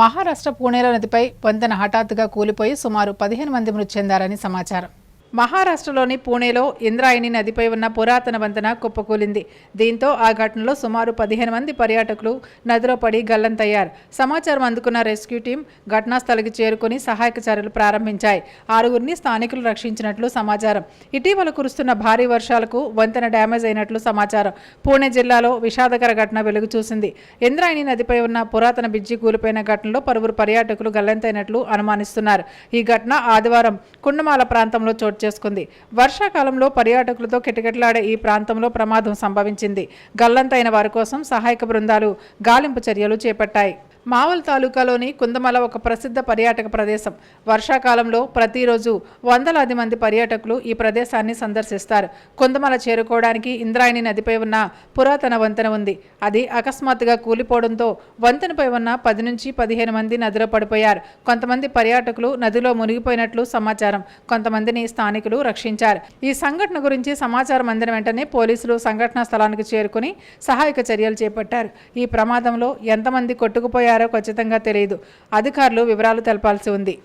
మహారాష్ట్ర పూణేలో నదిపై వంతెన హఠాత్తుగా కూలిపోయి సుమారు పదిహేను మంది మృతి చెందారని సమాచారం. మహారాష్ట్రలోని పూణేలో ఇంద్రాయణి నదిపై ఉన్న పురాతన వంతెన కుప్పకూలింది. దీంతో ఆ ఘటనలో సుమారు పదిహేను మంది పర్యాటకులు నదిలో పడి గల్లంతయ్యారు. సమాచారం అందుకున్న రెస్క్యూ టీం ఘటనా స్థలికి చేరుకుని సహాయక చర్యలు ప్రారంభించాయి. ఆరుగురిని స్థానికులు రక్షించినట్లు సమాచారం. ఇటీవల కురుస్తున్న భారీ వర్షాలకు వంతెన డ్యామేజ్ అయినట్లు సమాచారం. పూణే జిల్లాలో విషాదకర ఘటన వెలుగు చూసింది. ఇంద్రాయణి నదిపై ఉన్న పురాతన బ్రిడ్జి కూలిపోయిన ఘటనలో పలువురు పర్యాటకులు గల్లంతైనట్లు అనుమానిస్తున్నారు. ఈ ఘటన ఆదివారం కుండమాల ప్రాంతంలో చోటు చేసుకుంది. వర్షాకాలంలో పర్యాటకులతో కిటకిటలాడే ఈ ప్రాంతంలో ప్రమాదం సంభవించింది. గల్లంతైన వారి కోసం సహాయక బృందాలు గాలింపు చర్యలు చేపట్టాయి. మావల్ తాలూకాలోని కుందమల ఒక ప్రసిద్ధ పర్యాటక ప్రదేశం. వర్షాకాలంలో ప్రతిరోజు వందలాది మంది పర్యాటకులు ఈ ప్రదేశాన్ని సందర్శిస్తారు. కుందమల చేరుకోవడానికి ఇంద్రాయణి నదిపై ఉన్న పురాతన వంతెన ఉంది. అది అకస్మాత్తుగా కూలిపోవడంతో వంతెనపై ఉన్న పది నుంచి పదిహేను మంది నదిలో పడిపోయారు. కొంతమంది పర్యాటకులు నదిలో మునిగిపోయినట్లు సమాచారం. కొంతమందిని స్థానికులు రక్షించారు. ఈ సంఘటన గురించి సమాచారం అందిన వెంటనే పోలీసులు సంఘటనా స్థలానికి చేరుకుని సహాయక చర్యలు చేపట్టారు. ఈ ప్రమాదంలో ఎంతమంది కొట్టుకుపోయారు? ఖచ్చితంగా తెలియదు. అధికారులు వివరాలు తెలపాల్సి ఉంది.